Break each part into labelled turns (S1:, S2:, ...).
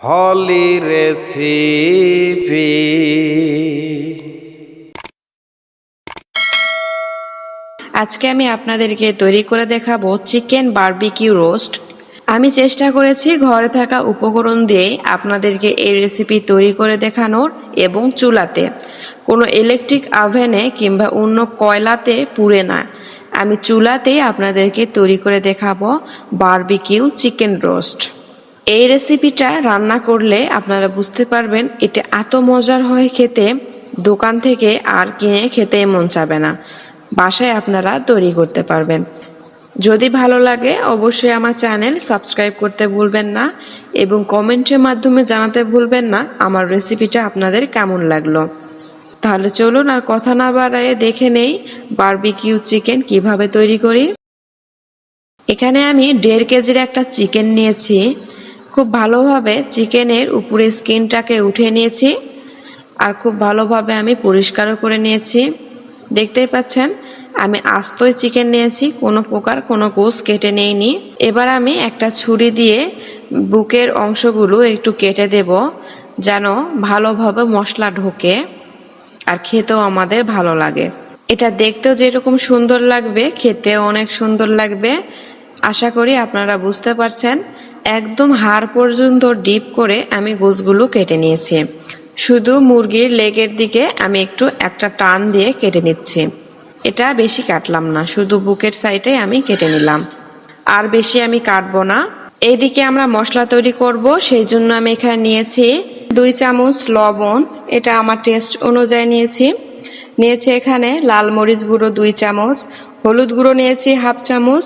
S1: হলি recipe.
S2: আজকে আমি আপনাদেরকে তৈরি করে দেখাবো চিকেন বারবিকিউ রোস্ট। আমি চেষ্টা করেছি ঘরে থাকা উপকরণ দিয়ে আপনাদেরকে এই রেসিপি তৈরি করে দেখানোর এবং চুলাতে। কোনো ইলেকট্রিক আভেনে কিংবা অন্য কয়লাতে পুড়ে না। আমি চুলাতেই আপনাদেরকে তৈরি করে দেখাবো বারবিকিউ চিকেন রোস্ট। এই রেসিপিটা রান্না করলে আপনারা বুঝতে পারবেন এটা এত মজার হয় খেতে, দোকান থেকে আর কিনে খেতে মন চাবে না। বাসায় আপনারা তৈরি করতে পারবেন। যদি ভালো লাগে অবশ্যই আমার চ্যানেল সাবস্ক্রাইব করতে ভুলবেন না এবং কমেন্টের মাধ্যমে জানাতে ভুলবেন না আমার রেসিপিটা আপনাদের কেমন লাগল। তাহলে চলুন আর কথা না বাড়ায় দেখে নেই বারবিকিউ চিকেন কীভাবে তৈরি করি। এখানে আমি দেড় কেজির একটা চিকেন নিয়েছি। খুব ভালোভাবে চিকেনের উপরে স্কিনটাকে উঠে নিয়েছি আর খুব ভালোভাবে আমি পরিষ্কারও করে নিয়েছি। দেখতেই পাচ্ছেন, আমি আস্তই চিকেন নিয়েছি, কোনো প্রকার কোনো কোষ কেটে নেইনি। এবার আমি একটা ছুরি দিয়ে বুকের অংশগুলো একটু কেটে দেব, যেন ভালোভাবে মশলা ঢোকে আর খেতেও আমাদের ভালো লাগে। এটা দেখতেও যেরকম সুন্দর লাগবে, খেতেও অনেক সুন্দর লাগবে। আশা করি আপনারা বুঝতে পারছেন একদম হাড় পর্যন্ত ডিপ করে আমি গোছগুলো কেটে নিয়েছি। শুধু মুরগির লেগের দিকে আমি একটু একটা টান দিয়ে কেটে নিচ্ছি। এটা বেশি কাটলাম না, শুধু বুকের সাইডে আমি কেটে নিলাম। আর বেশি আমি কাটবো না। এইদিকে আমরা মশলা তৈরি করব, সেই জন্য আমি এখানে নিয়েছি দুই চামচ লবণ, এটা আমার টেস্ট অনুযায়ী নিয়েছি। নিয়েছি এখানে লাল মরিচ গুঁড়ো দুই চামচ, হলুদ গুঁড়ো নিয়েছি হাফ চামচ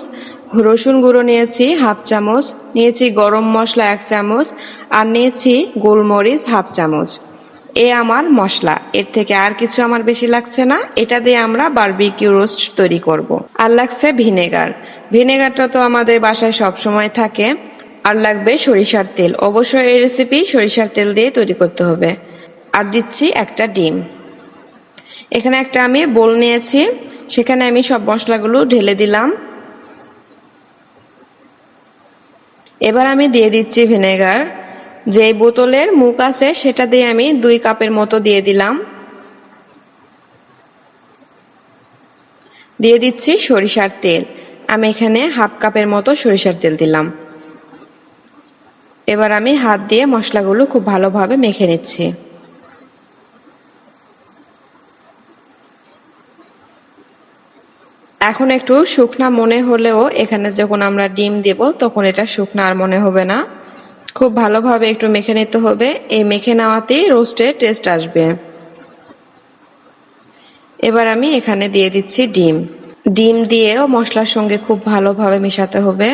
S2: রসুন গুঁড়ো নিয়েছি হাফ চামচ, নিয়েছি গরম মশলা এক চামচ, আর নিয়েছি গোলমরিচ হাফ চামচ। এ আমার মশলা। এর থেকে আর কিছু আমার বেশি লাগছে না। এটা দিয়ে আমরা বারবিকিউ রোস্ট তৈরি করব। আর লাগছে ভিনেগার। ভিনেগারটা তো আমাদের বাসায় সব সময় থাকে। আর লাগবে সরিষার তেল। অবশ্যই এই রেসিপি সরিষার তেল দিয়ে তৈরি করতে হবে। আর দিচ্ছি একটা ডিম। এখানে একটা আমি বোল নিয়েছি। সেখানে আমি সব মশলাগুলো ঢেলে দিলাম। এবার আমি দিয়ে দিচ্ছি ভিনেগার। যে বোতলের মুখ আছে, সেটা দিয়ে আমি দুই কাপের মতো দিয়ে দিলাম। দিয়ে দিচ্ছি সরিষার তেল। আমি এখানে হাফ কাপের মতো সরিষার তেল দিলাম। এবার আমি হাত দিয়ে মশলাগুলো খুব ভালোভাবে মেখে নিচ্ছি। এখন একটু শুকনা মনে হলেও এখানে যখন আমরা ডিম দেব, তখন এটা শুকনা আর মনে হবে না। খুব ভালোভাবে একটু মেখে নিতে হবে। এই মেখে নেওয়াতেই রোস্টের টেস্ট আসবে। এবার আমি এখানে দিয়ে দিচ্ছি ডিম। ডিম দিয়েও মশলার সঙ্গে খুব ভালোভাবে মেশাতে হবে।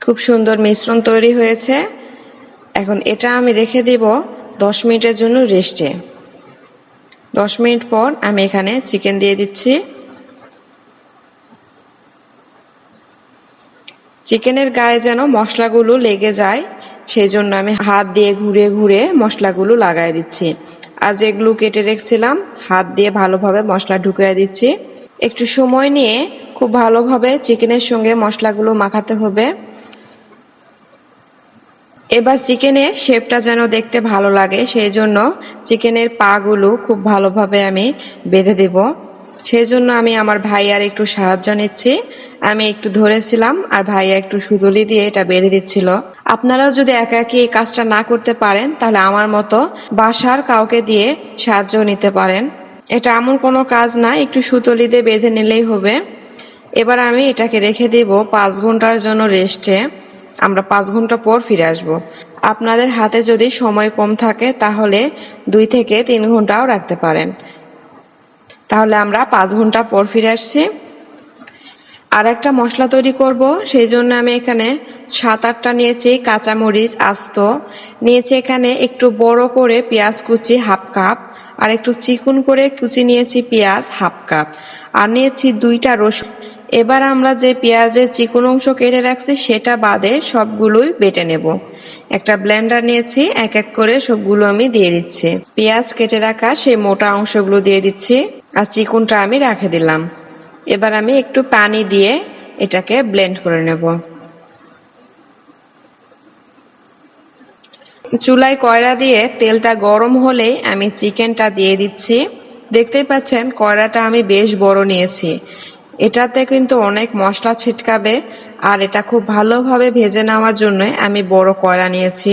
S2: খুব সুন্দর মিশ্রণ তৈরি হয়েছে। এখন এটা আমি রেখে দিব দশ মিনিটের জন্য রেস্টে। দশ মিনিট পর আমি এখানে চিকেন দিয়ে দিচ্ছি। চিকেনের গায়ে যেন মশলাগুলো লেগে যায় সেই জন্য আমি হাত দিয়ে ঘুরে ঘুরে মশলাগুলো লাগাই দিচ্ছি। আর যেগুলো কেটে রেখেছিলাম, হাত দিয়ে ভালোভাবে মশলা ঢুকিয়ে দিচ্ছি। একটু সময় নিয়ে খুব ভালোভাবে চিকেনের সঙ্গে মশলাগুলো মাখাতে হবে। এবার চিকেনের শেপটা যেন দেখতে ভালো লাগে সেই জন্য চিকেনের পাগুলো খুব ভালোভাবে আমি বেঁধে দেব। সেই জন্য আমি আমার ভাইয়ার একটু সাহায্য নিচ্ছি। আমি একটু ধরেছিলাম আর ভাইয়া একটু সুদলি দিয়ে এটা বেঁধে দিচ্ছিল। আপনারাও যদি একা একই এই কাজটা না করতে পারেন, তাহলে আমার মতো বাসার কাউকে দিয়ে সাহায্য নিতে পারেন। এটা এমন কোনো কাজ না, একটু সুতলি দিয়ে বেঁধে নিলেই হবে। এবার আমি এটাকে রেখে দিব পাঁচ ঘণ্টার জন্য রেস্টে। আমরা পাঁচ ঘণ্টা পর ফিরে আসব। আপনাদের হাতে যদি সময় কম থাকে, তাহলে দুই থেকে তিন ঘন্টাও রাখতে পারেন। তাহলে আমরা পাঁচ ঘণ্টা পর ফিরে আসছি। আর একটা মশলা তৈরি করব, সেই জন্য আমি এখানে সাত আটটা নিয়েছি কাঁচামরিচ, আস্ত। নিয়েছি এখানে একটু বড় করে পেঁয়াজ কুচি হাফ কাপ, আর একটু চিকুন করে কুচি নিয়েছি পেঁয়াজ হাফ কাপ। আর নিয়েছি দুইটা রসুন। এবার আমরা যে পেঁয়াজের চিকন অংশ কেটে রাখছি, সেটা বাদে সবগুলোই বেটে নেব। একটা ব্লেন্ডার নিয়েছি, এক এক করে সবগুলো আমি দিয়ে দিচ্ছি। পেঁয়াজ কেটে রাখা সেই মোটা অংশগুলো দিয়ে দিচ্ছি, আর চিকুনটা আমি রেখে দিলাম। এবার আমি একটু পানি দিয়ে এটাকে ব্লেন্ড করে নেব। চুলায় কয়রা দিয়ে তেলটা গরম হলেই আমি চিকেনটা দিয়ে দিচ্ছি। দেখতেই পাচ্ছেন, কয়রাটা আমি বেশ বড় নিয়েছি। এটাতে কিন্তু অনেক মশলা ছিটকাবে, আর এটা খুব ভালোভাবে ভেজে নেওয়ার জন্য আমি বড় কয়লা নিয়েছি।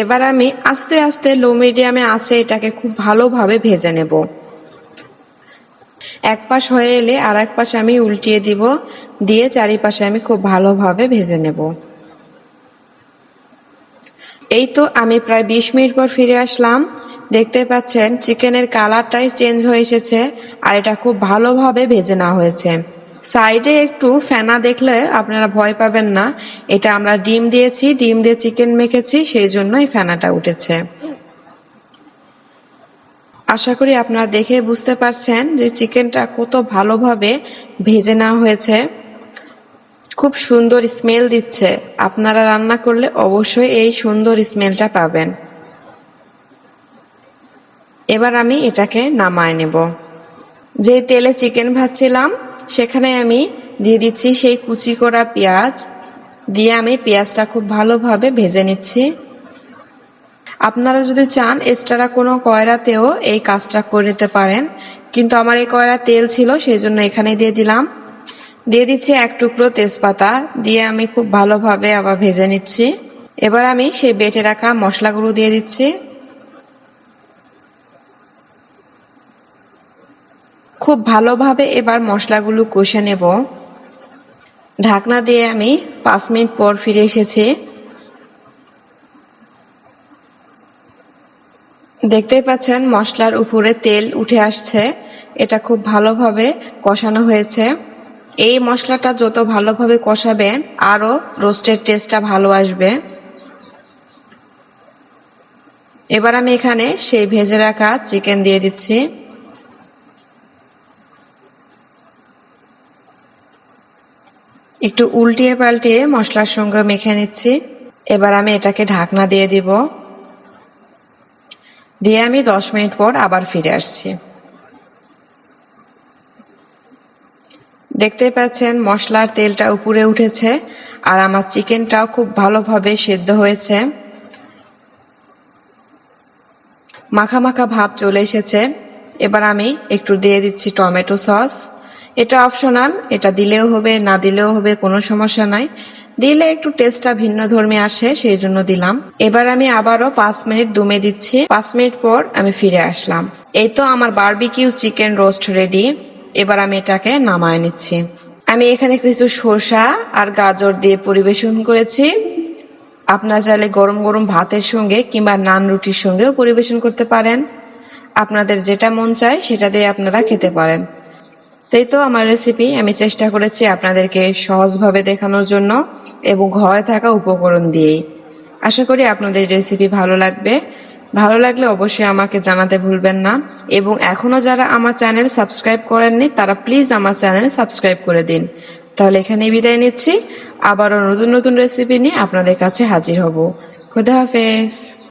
S2: এবার আমি আস্তে আস্তে লো মিডিয়ামে আছে এটাকে খুব ভালোভাবে ভেজে নেব। এক পাশ হয়ে এলে আর এক পাশে আমি উল্টিয়ে দিব, দিয়ে চারিপাশে আমি খুব ভালোভাবে ভেজে নেব। এই তো আমি প্রায় বিশ মিনিট পর ফিরে আসলাম। দেখতে পাচ্ছেন, চিকেনের কালারটাই চেঞ্জ হয়ে এসেছে আর এটা খুব ভালোভাবে ভেজে নেওয়া হয়েছে। সাইডে একটু ফেনা দেখলে আপনারা ভয় পাবেন না। এটা আমরা ডিম দিয়েছি, ডিম দিয়ে চিকেন মেখেছি, সেই জন্য এই ফেনাটা উঠেছে। আশা করি আপনারা দেখে বুঝতে পারছেন যে চিকেনটা কত ভালোভাবে ভেজে নেওয়া হয়েছে। খুব সুন্দর স্মেল দিচ্ছে। আপনারা রান্না করলে অবশ্যই এই সুন্দর স্মেলটা পাবেন। এবার আমি এটাকে নামায় নেব। যে তেলে চিকেন ভাজছিলাম, সেখানে আমি দিয়ে দিচ্ছি সেই কুচি করা পেঁয়াজ। দিয়ে আমি পেঁয়াজটা খুব ভালোভাবে ভেজে নিচ্ছি। আপনারা যদি চান, এক্সট্রা কোনো কয়রাতেও এই কাজটা করে নিতে পারেন। কিন্তু আমার এই কয়রা তেল ছিল, সেই জন্য এখানে দিয়ে দিলাম। দিয়ে দিচ্ছি এক টুকরো তেজপাতা, দিয়ে আমি খুব ভালোভাবে আবার ভেজে নিচ্ছি। এবার আমি সেই বেটে রাখা মশলাগুলো দিয়ে দিচ্ছি। খুব ভালোভাবে এবার মশলাগুলো কষে নেব। ঢাকনা দিয়ে আমি পাঁচ মিনিট পর ফিরে এসেছি। দেখতেই পাচ্ছেন মশলার উপরে তেল উঠে আসছে। এটা খুব ভালোভাবে কষানো হয়েছে। এই মশলাটা যত ভালোভাবে কষাবেন, আরও রোস্টের টেস্টটা ভালো আসবে। এবার আমি এখানে সেই ভেজে রাখা চিকেন দিয়ে দিচ্ছি। একটু উল্টিয়ে পাল্টিয়ে মশলার সঙ্গে মেখে নিচ্ছি। এবার আমি এটাকে ঢাকনা দিয়ে দিব। দিয়ে আমি দশ মিনিট পর আবার ফিরে আসছি। দেখতে পাচ্ছেন, মশলার তেলটা উপরে উঠেছে আর আমার চিকেনটাও খুব ভালোভাবে সেদ্ধ হয়েছে। মাখা মাখা ভাব চলে এসেছে। এবার আমি একটু দিয়ে দিচ্ছি টমেটো সস। এটা অপশনাল, এটা দিলেও হবে, না দিলেও হবে, কোনো সমস্যা নাই। দিলে একটু টেস্টটা ভিন্ন ধর্মী আসে, সেই জন্য দিলাম। এবার আমি আবারও পাঁচ মিনিট দমে দিচ্ছি। পাঁচ মিনিট পর আমি ফিরে আসলাম। এই তো আমার বারবিকিউ চিকেন রোস্ট রেডি। এবার আমি এটাকে নামায় নিচ্ছি। আমি এখানে কিছু সরষা আর গাজর দিয়ে পরিবেশন করেছি। আপনার চাইলে গরম গরম ভাতের সঙ্গে কিংবা নান রুটির সঙ্গেও পরিবেশন করতে পারেন। আপনাদের যেটা মন চায় সেটা দিয়ে আপনারা খেতে পারেন। তাই তো আমার রেসিপি আমি চেষ্টা করেছি আপনাদেরকে সহজভাবে দেখানোর জন্য এবং ঘরে থাকা উপকরণ দিয়েই। আশা করি আপনাদের রেসিপি ভালো লাগবে। ভালো লাগলে অবশ্যই আমাকে জানাতে ভুলবেন না। এবং এখনও যারা আমার চ্যানেল সাবস্ক্রাইব করেননি, তারা প্লিজ আমার চ্যানেল সাবস্ক্রাইব করে দিন। তাহলে এখানে বিদায় নিচ্ছি। আবারও নতুন নতুন রেসিপি নিয়ে আপনাদের কাছে হাজির হব। খুদা হাফেজ।